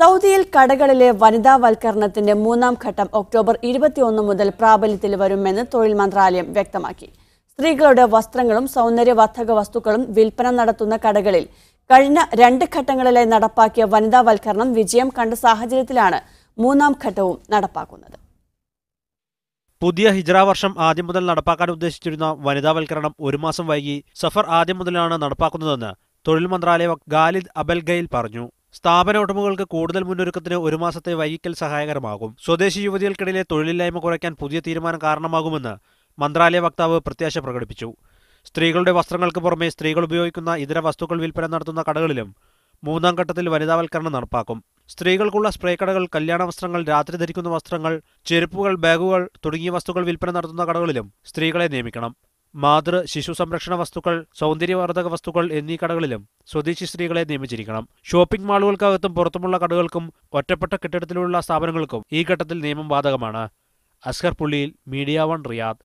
സൗദിയിൽ കടകളിലെ വനിതാ വൽക്കരണത്തിന്റെ മൂന്നാം ഘട്ടം ഒക്ടോബർ ഇരുപത്തിയൊന്ന് മുതൽ പ്രാബല്യത്തിൽ വരുമെന്ന് തൊഴിൽ മന്ത്രാലയം വ്യക്തമാക്കി. സ്ത്രീകളുടെ വസ്ത്രങ്ങളും സൗന്ദര്യവർദ്ധക വസ്തുക്കളും വിൽപ്പന നടത്തുന്ന കടകളിൽ കഴിഞ്ഞ രണ്ട് ഘട്ടങ്ങളിലായി നടപ്പാക്കിയ വനിതാ വൽക്കരണം വിജയം കണ്ട സാഹചര്യത്തിലാണ് മൂന്നാം ഘട്ടവും നടപ്പാക്കുന്നത്. പുതിയ ഹിജ്റ വർഷം ആദ്യം മുതൽ നടപ്പാക്കാൻ ഉദ്ദേശിച്ചിരുന്ന വനിതാവൽക്കരണം ഒരു മാസം വൈകി സഫർ ആദ്യം മുതലാണ് നടപ്പാക്കുന്നതെന്ന് തൊഴിൽ മന്ത്രാലയ ഖാലിദ് അബൽഗയിൽ പറഞ്ഞു. സ്ഥാപന ഉടമകൾക്ക് കൂടുതൽ മുന്നൊരുക്കത്തിന് ഒരു മാസത്തെ വൈകിക്കൽ സഹായകരമാകും. സ്വദേശി യുവതികൾക്കിടയിലെ തൊഴിലില്ലായ്മ കുറയ്ക്കാൻ പുതിയ തീരുമാനം കാരണമാകുമെന്ന് മന്ത്രാലയ വക്താവ് പ്രത്യാശ പ്രകടിപ്പിച്ചു. സ്ത്രീകളുടെ വസ്ത്രങ്ങൾക്ക് പുറമെ സ്ത്രീകൾ ഉപയോഗിക്കുന്ന ഇതര വസ്തുക്കൾ വിൽപ്പന നടത്തുന്ന കടകളിലും മൂന്നാം ഘട്ടത്തിൽ വനിതാവൽക്കരണം നടപ്പാക്കും. സ്ത്രീകൾക്കുള്ള സ്പ്രേ കടകൾ കല്യാണ വസ്ത്രങ്ങൾ രാത്രി ധരിക്കുന്ന വസ്ത്രങ്ങൾ ചെരുപ്പുകൾ ബാഗുകൾ തുടങ്ങിയ വസ്തുക്കൾ വിൽപ്പന നടത്തുന്ന കടകളിലും സ്ത്രീകളെ നിയമിക്കണം. മാതൃ ശിശു സംരക്ഷണ വസ്തുക്കൾ സൗന്ദര്യവർദ്ധക വസ്തുക്കൾ എന്നീ കടകളിലും സ്വദേശി സ്ത്രീകളെ നിയമിച്ചിരിക്കണം. ഷോപ്പിംഗ് മാളുകൾക്കകത്തും പുറത്തുമുള്ള കടകൾക്കും ഒറ്റപ്പെട്ട കെട്ടിടത്തിലുള്ള സ്ഥാപനങ്ങൾക്കും ഈ ഘട്ടത്തിൽ നിയമം ബാധകമാണ്. Azhar Pulliyil Media One Riyadh.